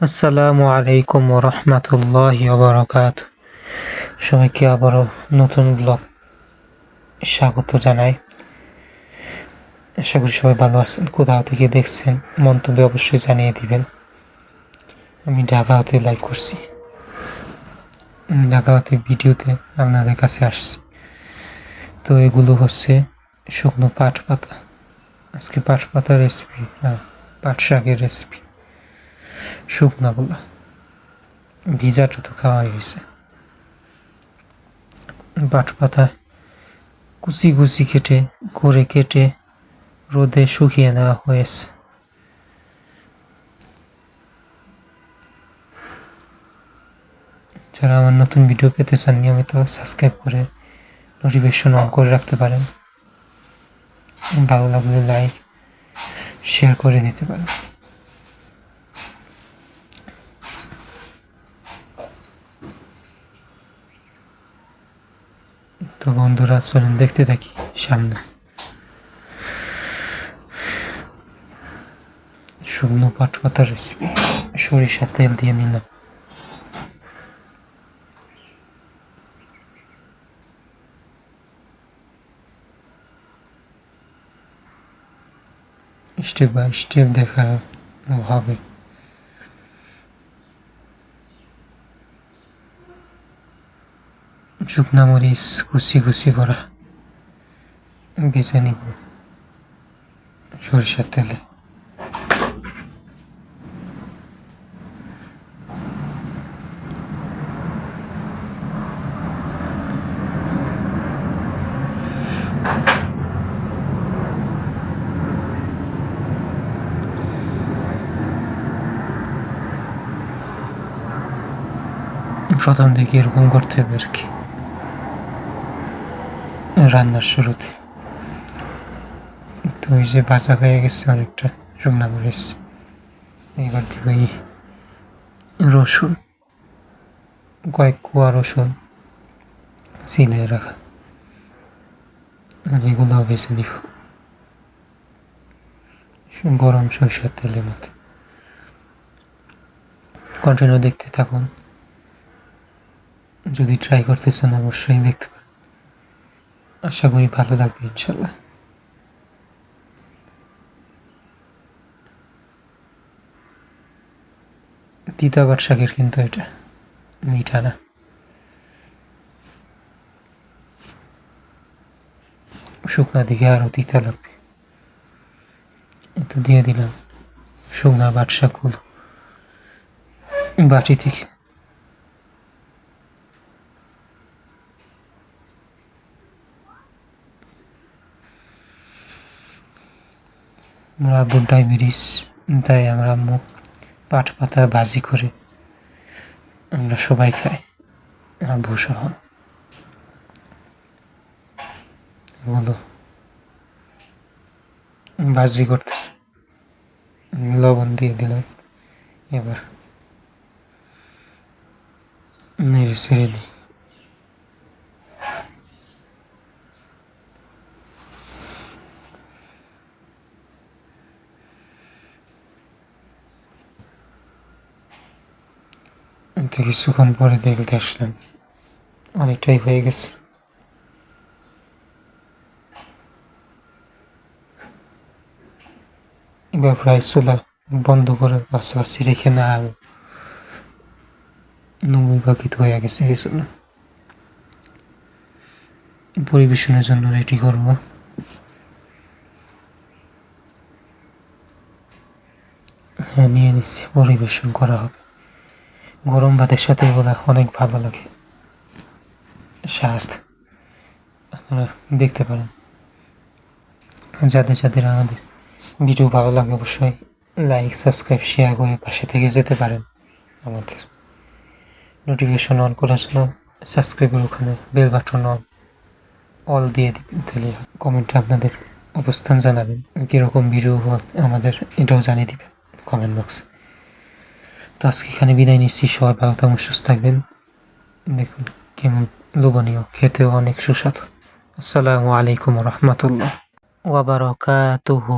আসসালামু আলাইকুম রহমতুল্লাহ বরকাত সবাইকে আবারও নতুন ব্লগ স্বাগত জানাই। আশা করি সবাই ভালো আছেন কোথাও থেকে দেখছেন মন্তব্যে অবশ্যই জানিয়ে দিবেন। আমি ঢাকা হতে লাইভ করছি। ঢাকা হতে ভিডিওতে আপনাদের কাছে আসছি। তো এগুলো হচ্ছে শুকনো পাট পাতা। আজকে পাট পাতার রেসিপি না, পাট শাকের রেসিপি শুকনাগুলা। ভিজাটা তো খাওয়াই হয়েছে। বাট পাতা কুচি কুচি কেটে, করে কেটে রোদে শুকিয়ে নেওয়া হয়েছে। যারা আমার নতুন ভিডিও পেতে চান, নিয়মিত সাবস্ক্রাইব করে নোটিফিকেশন অন করে রাখতে পারেন। ভালো লাগলে লাইক, শেয়ার করে দিতে পারেন। তো বন্ধুরা, চলেন দেখতে থাকি সামনে। শুকনো পাট পাতার রেসিপি সরিষার তেল দিয়ে নিলাম। স্টেপ বাই স্টেপ দেখা হবে মরিচ কুচি কুচি করা। বেছে নিব সরিষার তেলে। প্রথম দিকে এরকম করতে হবে আর কি। রান্নার শুরুতে। তো ওই যে ভাজা হয়ে গেছে, অনেকটা শুকনা মরিচ। এবার দিব রসুন, কয়েক কুয়া রসুন সিলে রাখা। আর এগুলো বেছে নিব। গরম সরিষার তেলের মধ্যে। কন্টিনিউ দেখতে থাকুন। যদি ট্রাই করতেছেন, অবশ্যই দেখতে আশা করি ভালো লাগবে ইনশাল্লাহ। তিতাবার শাকের কিন্তু এটা মিঠা না। শুকনা দিকে আরও তিতা লাগবে। এটা দিয়ে দিলাম। শুকনা বাট শাকগুলো বাটি থেকে আমার আব্বুর ডায়াবেটিস, তাই আমরা মুখ পাট পাতা ভাজি করে আমরা সবাই খাই, আব্বু সহ। এগুলো ভাজি করতেছে। লবণ দিয়ে দিলাম, এবার নেড়ে ছেড়ে দিই তো কিছুক্ষণ পরে দেখতে আসলাম। অনেকটাই হয়ে গেছে। এবার প্রায় চুলা বন্ধ করে কাছাকাছি রেখে না পাখিত হয়ে গেছে জন্য পরিবেশনের জন্য রেডি করব। হ্যাঁ নিয়ে নিচ্ছি। পরিবেশন করা হবে। গরম ভাতের সাথে এগুলো অনেক ভালো লাগে। স্বাদ আপনারা দেখতে পারেন। যাদের যাদের আমাদের ভিডিও ভালো লাগে অবশ্যই লাইক সাবস্ক্রাইব শেয়ার করে পাশে থেকে যেতে পারেন আমাদের। নোটিফিকেশন অন করার জন্য সাবস্ক্রাইবের ওখানে বেল বাটন অন অল দিয়ে দিলে কমেন্টে আপনাদের অবস্থান জানাবেন, কীরকম ভিডিও আমাদের এটাও জানিয়ে দিবেন কমেন্ট বক্সে তো আজকে এখানে বিদায় নিচ্ছি। সবাই ভালো থাকুন সুস্থ থাকবেন। দেখুন কেমন লোভনীয়, খেতেও অনেক সুস্বাদু। আসসালামু আলাইকুম রহমতুল্লাহ। ওয়াবারকাতুহু